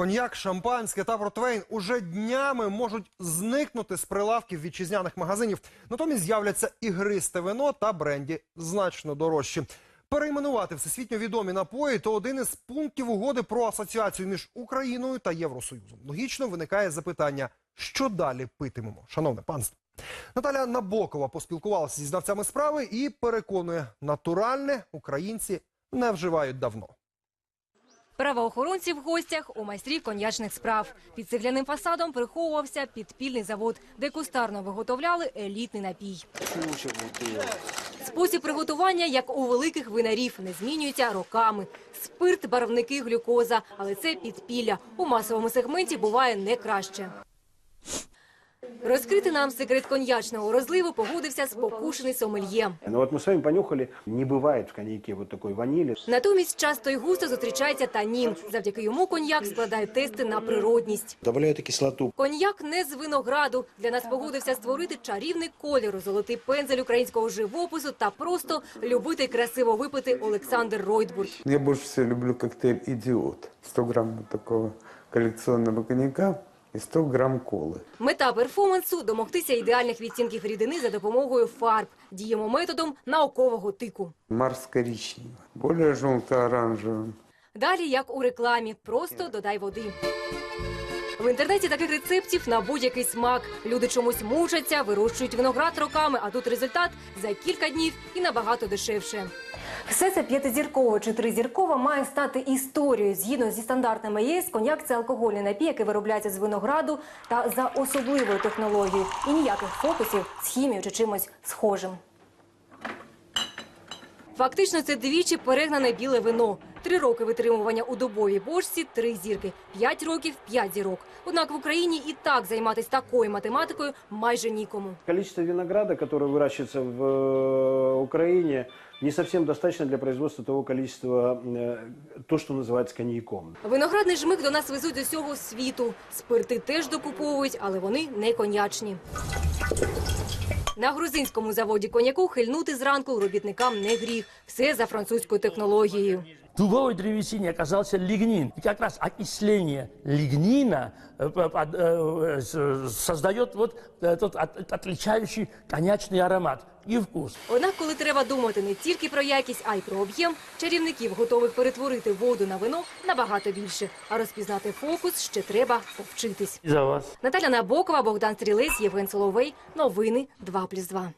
Коньяк, шампанське та портвейн уже днями можуть зникнути з прилавків вітчизняних магазинів. Натомість з'являться ігристе вино та бренді значно дорожчі. Перейменувати всесвітньо відомі напої то один із пунктів угоди про асоціацію між Україною та Євросоюзом. Логічно виникає запитання, що далі питимемо, шановне панство. Наталя Набокова поспілкувалася зі знавцями справи і переконує, натуральне українці не вживають давно. Правоохоронці в гостях у майстрів коньячних справ. Під цегляним фасадом приховувався підпільний завод, де кустарно виготовляли елітний напій. Спосіб приготування, як у великих винарів, не змінюється роками. Спирт, барвники, глюкоза, але це підпілля. У масовому сегменті буває не краще. Розкрити нам секрет коньячного розливу погодився спокушений сомельє. Ну вот мы с вами понюхали, не бывает в коньяке вот такой ванили. Натомість часто й густо зустрічається танін. Завдяки йому коньяк складає тести на природність. Добавляют кислоту. Коньяк не з винограду. Для нас погодився створити чарівний колір, золотий пензель українського живопису та просто любити красиво випити Олександр Ройтбург. Я больше всего люблю коктейль «Идиот». 100 грамм вот такого коллекционного коньяка и 100 грамм колы. Мета перформансу – домогтися ідеальних відтінків рідини за допомогою фарб. Діємо методом наукового тику. Марс коричневый, более желто-оранжевым. Далі, як у рекламі, просто додай води. В інтернеті таких рецептів на будь-який смак. Люди чомусь мучаться, вирощують виноград роками, а тут результат за кілька днів і набагато дешевше. Все це п'ятизірково чи тризіркове має стати історією. Згідно зі стандартами ЄС, коньяк це алкогольний напій, який виробляється з винограду та за особливою технологією. І ніяких фокусів з хімією чи чимось схожим. Фактично, це двічі перегнане біле вино. Три роки витримування у добовій бочці – три зірки. П'ять років – п'ять зірок. Однак в Україні і так займатися такою математикою майже нікому. Количество винограда, которое выращивается в э, Украине, не совсем достаточно для производства того количества, э, то, что называется коньяком. Виноградний жмих до нас везуть з усього світу. Спирти теж докуповують, але вони не коньячні. На грузинському заводі коньяку хильнути зранку робітникам не гріх. Все за французькою технологією. В дубовой древесине оказался лигнин. И как раз окисление лигнина э, под- э, с- создает вот этот от- отличающий коньячный аромат и вкус. Однак, коли треба думати не тільки про якість, а й про об'єм, чарівників, готових перетворити воду на вино, набагато більше. А розпізнати фокус ще треба повчитись. И за вас. Наталя Набокова, Богдан Стрілець, Євген Соловей. Новини 2+,2.